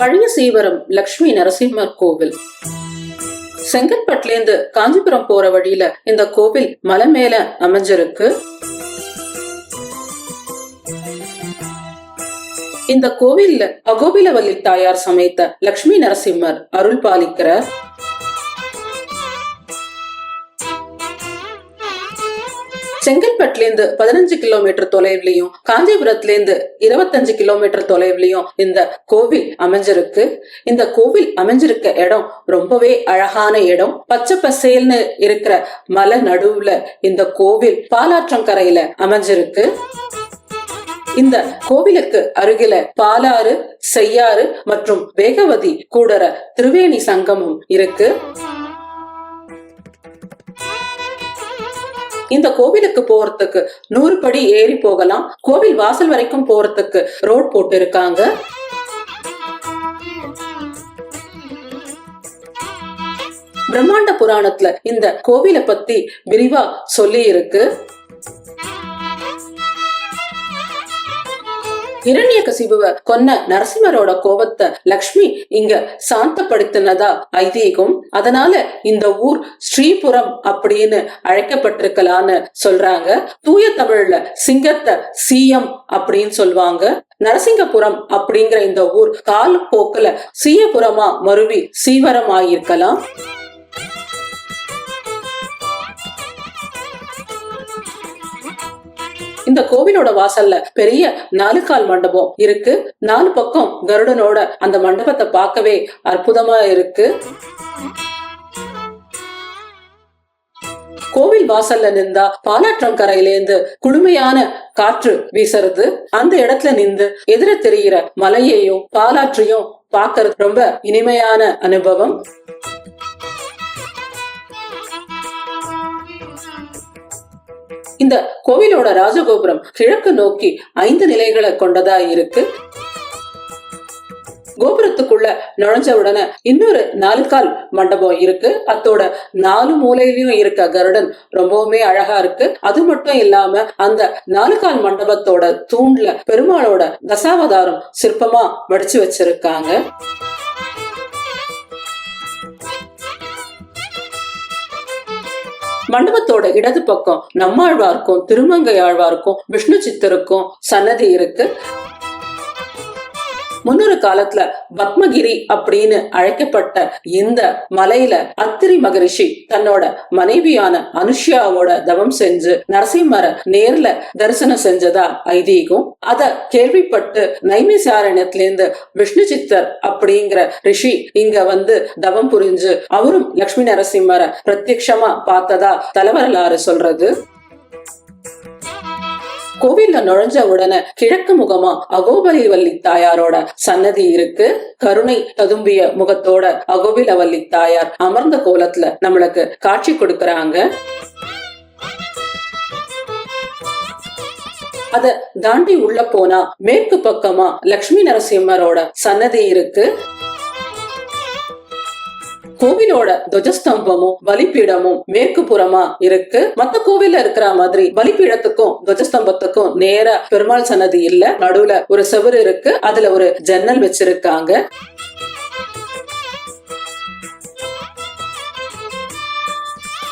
பழைய சீவரம் லக்ஷ்மி நரசிம்மர் கோவில். செங்கல்பட்டுலேருந்து காஞ்சிபுரம் போற வழியில இந்த கோவில் மலை மேல அமைஞ்சிருக்கு. இந்த கோவில்ல அகோபிலவல்லி தாயார் சமைத்த லக்ஷ்மி நரசிம்மர் அருள் பாலிக்கிறார். செங்கல்பட்டுலேருந்து பதினஞ்சு கிலோமீட்டர் தொலைவுலயும் காஞ்சிபுரத்துலேருந்து இருபத்தஞ்சு கிலோமீட்டர் தொலைவுலயும் இந்த கோவில் அமைஞ்சிருக்கு. இந்த கோவில் அமைஞ்சிருக்க இடம் ரொம்பவே அழகான இடம். பச்சை பசேல்னு இருக்கிற மலை நடுவுல இந்த கோவில் பாலாற்றங்கரையில அமைஞ்சிருக்கு. இந்த கோவிலுக்கு அருகில பாலாறு செய்யாறு மற்றும் வேகவதி கூடற திருவேணி சங்கமும் இருக்கு. இந்த கோவிலுக்கு போறதுக்கு நூறு படி ஏறி போகலாம். கோவில் வாசல் வரைக்கும் போறதுக்கு ரோட் போட்டு இருக்காங்க பிரம்மாண்ட புராணத்துல இந்த கோவிலை பத்தி விரிவா சொல்லி இருக்கு இரண்யகசிபுவ கொன்ன நரசிம்மரோட கோபத்தை லக்ஷ்மி இங்க சாந்தப்படுத்தினதா ஐதீகம். அதனால இந்த ஊர் ஸ்ரீபுரம் அப்படின்னு அழைக்கப்பட்டிருக்கலான்னு சொல்றாங்க. தூய தமிழ்ல சிங்கத்தை சீயம் அப்படின்னு சொல்லுவாங்க நரசிங்கபுரம் அப்படிங்கிற இந்த ஊர் கால் போக்குல சீயபுரமா மருவி சீவரம் இந்த கோவிலோட வாசல்ல பெரிய நாலு கால் மண்டபம் இருக்கு. நாலு பக்கம் கருடனோட அந்த மண்டபத்தை பார்க்கவே அற்புதமா இருக்கு. கோவில் வாசல்ல நின்றா பாலாற்றம் கரையிலேந்து குளுமையான காற்று வீசுறது. அந்த இடத்துல நின்று எதிர தெரிகிற மலையையும் பாலாற்றையும் பார்க்கறது ரொம்ப இனிமையான அனுபவம். இந்த கோவிலோட ராஜகோபுரம் கிழக்கு நோக்கி ஐந்து நிலைகளை கொண்டதா இருக்கு? கோபுரத்துக்குள்ள நுழைஞ்ச உடனே இன்னொரு நாலு கால் மண்டபம் இருக்கு. அத்தோட நாலு மூலையிலயும் இருக்க கருடன் ரொம்பவுமே அழகா இருக்கு. அது மட்டும் இல்லாம அந்த நாலு கால் மண்டபத்தோட தூண்ல பெருமாளோட தசாவதாரம் சிற்பமா வடிச்சு வச்சிருக்காங்க. மண்டபத்தோட இடது பக்கம் நம்மாழ்வாருக்கும் திருமங்கை ஆழ்வாருக்கும் விஷ்ணு சித்தருக்கும் சன்னதி இருக்கு. முன்னொரு காலத்துல பத்மகிரி அப்படின்னு அழைக்கப்பட்ட இந்த மலையில அத்திரி மகரிஷி தன்னோட மனைவியான அனுஷ்யாவோட தவம் செஞ்சு நரசிம்மர நேர்ல தரிசனம் செஞ்சதா ஐதீகம். அத கேள்விப்பட்டு நைமிசாரண்யத்துல இருந்து விஷ்ணு சித்தர் அப்படிங்கிற ரிஷி இங்க வந்து தவம் புரிஞ்சு அவரும் லக்ஷ்மி நரசிம்மரை பிரத்யக்ஷமா பார்த்ததா தலைவரலாறு சொல்றது. கோவில்ல நுழைஞ்ச உடனே கிழக்கு முகமா அகோபலிவல்லி தாயாரோட சன்னதி இருக்கு. கருணை ததும்பிய முகத்தோட அகோபிலவல்லி தாயார் அமர்ந்த கோலத்துல நம்மளுக்கு காட்சி கொடுக்கறாங்க. அத தாண்டி உள்ள போனா மேற்கு பக்கமா லக்ஷ்மி நரசிம்மரோட சன்னதி இருக்கு. கோவிலோட துவஜஸ்தம்பமும் பலிபீடமும் மேற்கு புறமா இருக்கு. மத்த கோவில்ல இருக்கிற மாதிரி பலிபீடத்துக்கும் துவஜஸ்தம்பத்துக்கும் நேர பெருமாள் சன்னதி இல்ல. நடுவுல ஒரு செவுரு இருக்கு. அதுல ஒரு ஜன்னல் வச்சிருக்காங்க.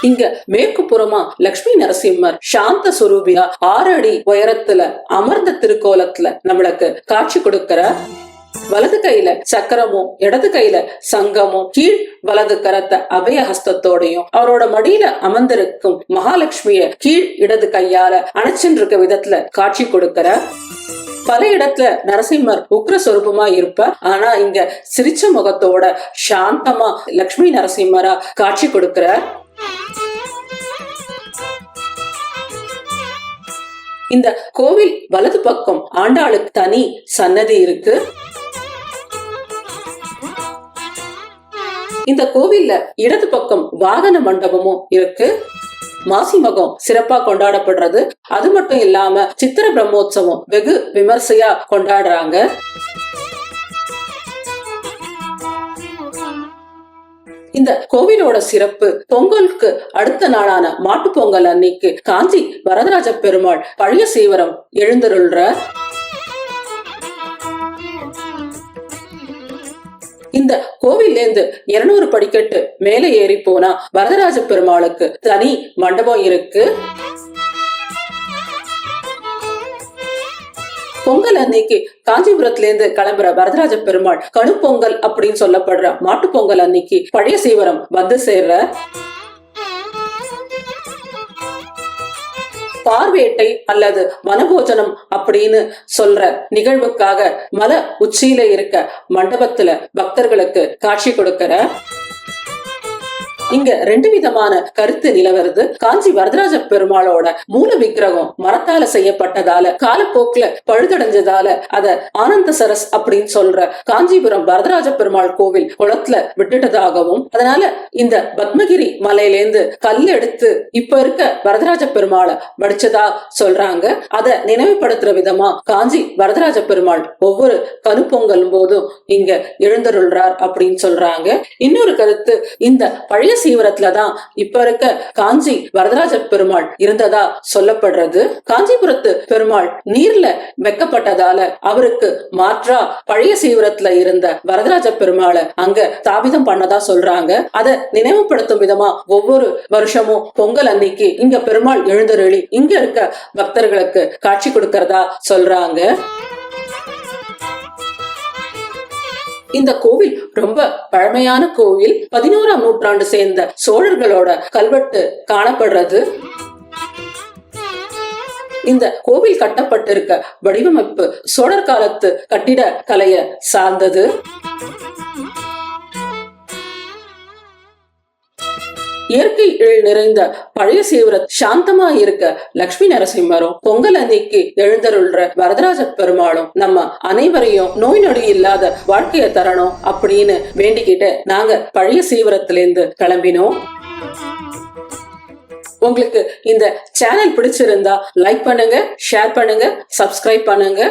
இங்க மேற்கு புறமா லக்ஷ்மி நரசிம்மர் சாந்த சுரூபியா ஆறு அடி உயரத்துல அமர்ந்த திருக்கோலத்துல நம்மளுக்கு காட்சி கொடுக்கிறார். வலது கையில சக்கரமும் இடது கையில சங்கமும் கீழ் வலது கரத்தை அபய ஹஸ்தத்தோடையும் அவரோட மடியில அமர்ந்திருக்கும் மகாலட்சுமிய கீழ் இடது கையால அணைச்சின்றிருக்க விதத்துல காட்சி கொடுக்கிறார் பல இடத்துல நரசிம்மர் உக்ர சொரூபமா இருப்ப ஆனா இங்க சிரிச்ச முகத்தோட சாந்தமா லக்ஷ்மி நரசிம்மரா காட்சி கொடுக்கிறார் இந்த கோவில் வலது பக்கம் ஆண்டாளுக்கு தனி சன்னதி இருக்கு. இந்த கோவில்ல இடது பக்கம் வாகன மண்டபமும் இருக்கு. மாசி மகம் சிறப்பா கொண்டாடப்படுறது. அது மட்டும் இல்லாம சித்திர பிரம்மோற்சவம் வெகு விமர்சையா கொண்டாடுறாங்க. இந்த கோவிலோட சிறப்பு பொங்கலுக்கு அடுத்த நாளான மாட்டு பொங்கல் அன்னைக்கு காஞ்சி வரதராஜ பெருமாள் பழைய சீவரம் எழுந்தருள்ற இந்த கோவில்ல இருநூறு படிக்கட்டு மேலே ஏறி போனா வரதராஜ பெருமாளுக்கு தனி மண்டபம் இருக்கு. பொங்கல் அன்னைக்கு காஞ்சிபுரத்துல இருந்து கிளம்புற வரதராஜ பெருமாள் கணுப்பொங்கல் அப்படின்னு சொல்லப்படுற மாட்டு பொங்கல் அன்னைக்கு பழைய சீவரம் வந்து சேர்ற. பார்வேட்டை அல்லது வனபோஜனம் அப்படின்னு சொல்ற நிகழ்வுக்காக மல உச்சியில இருக்க மண்டபத்துல பக்தர்களுக்கு காட்சி கொடுக்கிற இங்க ரெண்டு விதமான கருத்து நிலவருது. காஞ்சி வரதராஜ பெருமாளோட மூல விக்கிரகம் மரத்தால செய்யப்பட்டதால காலப்போக்குல பழுதடைஞ்சதால அத ஆனந்த சரஸ் அப்படின்னு சொல்ற காஞ்சிபுரம் வரதராஜ பெருமாள் கோவில் குளத்துல விட்டுட்டதாகவும் அதனால இந்த பத்மகிரி மலையிலேருந்து கல் எடுத்து இப்ப இருக்க வரதராஜ பெருமாளை வடிச்சதா சொல்றாங்க. அத நினைவுபடுத்துற விதமா காஞ்சி வரதராஜ பெருமாள் ஒவ்வொரு கருப்பொங்கலும் போதும் இங்க எழுந்தருள்றார் அப்படின்னு சொல்றாங்க. இன்னொரு கருத்து இந்த பழைய சீவரத்துல தான் இப்ப இருக்க காஞ்சி வரதராஜ பெருமாள் இருந்ததா சொல்லப்படுறது? காஞ்சிபுரத்து பெருமாள் நீர்ல வெக்கப்பட்டதால அவருக்கு மாற்றா பழைய சீவரத்துல இருந்த வரதராஜ பெருமாளை அங்க தாபிதம் பண்ணதா சொல்றாங்க. அத நினைவுபடுத்தும் விதமா ஒவ்வொரு வருஷமும் பொங்கல் அன்னைக்கு இங்க பெருமாள் எழுந்தருளி இங்க இருக்க பக்தர்களுக்கு காட்சி கொடுக்கறதா சொல்றாங்க. இந்த கோவில் ரொம்ப பழமையான கோவில். பதினோராம் நூற்றாண்டு சேர்ந்த சோழர்களோட கல்வெட்டு காணப்படுறது. இந்த கோவில் கட்டப்பட்டிருக்க வடிவமைப்பு சோழர் காலத்து கட்டிட கலைய சார்ந்தது. இயற்கை எழில் நிறைந்த பழைய சீவர சாந்தமா இருக்க லக்ஷ்மி நரசிம்மரும் பொங்கல் அன்னைக்கு எழுந்தருள்ற வரதராஜ பெருமாளும் நம்ம அனைவரையும் நோய் நொடி இல்லாத வாழ்க்கையை தரணும் அப்படின்னு வேண்டிக்கிட்டு நாங்க பழைய சீவரத்திலிருந்து கிளம்பினோம். உங்களுக்கு இந்த சேனல் பிடிச்சிருந்தா லைக் பண்ணுங்க ஷேர் பண்ணுங்க சப்ஸ்கிரைப் பண்ணுங்க.